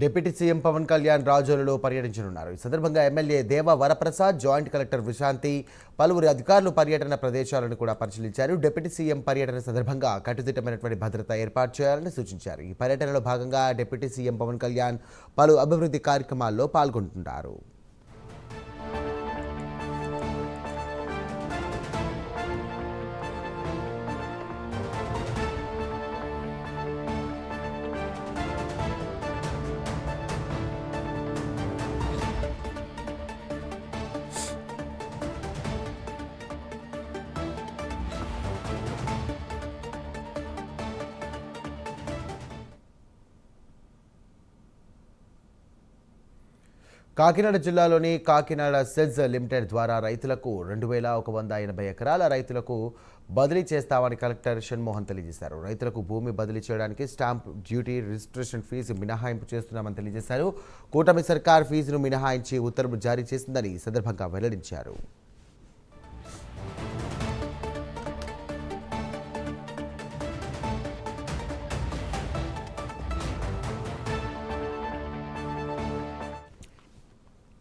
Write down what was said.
Deputy CM Pawan Kalyan రాజోలులో పర్యటించనున్నారు. ఈ సందర్భంగా ఎమ్మెల్యే దేవ వరప్రసాద్ జాయింట్ కలెక్టర్ విశాంతి పలువురు అధికారులు పర్యటన ప్రదేశాలను కూడా పరిశీలించారు. డిప్యూటీ సీఎం పర్యటన సందర్భంగా కట్టుదిట్టమైనటువంటి భద్రత ఏర్పాటు చేయాలని సూచించారు. ఈ పర్యటనలో భాగంగా డిప్యూటీ సీఎం పవన్ కళ్యాణ్ పలు అభివృద్ధి కార్యక్రమాల్లో పాల్గొంటున్నారు. కాకినాడ జిల్లాలోని కాకినాడ సెజ్ లిమిటెడ్ ద్వారా రైతులకు రెండు వేల ఒక వంద ఎనభై ఎకరాల రైతులకు బదిలీ చేస్తామని కలెక్టర్ షణ్మోహన్ తెలియజేశారు. రైతులకు భూమి బదిలీ చేయడానికి స్టాంప్ డ్యూటీ రిజిస్ట్రేషన్ ఫీజు మినహాయింపు చేస్తున్నామని తెలియజేశారు. కూటమి సర్కార్ ఫీజును మినహాయించి ఉత్తర్వులు జారీ చేసిందని ఈ సందర్భంగా వెల్లడించారు.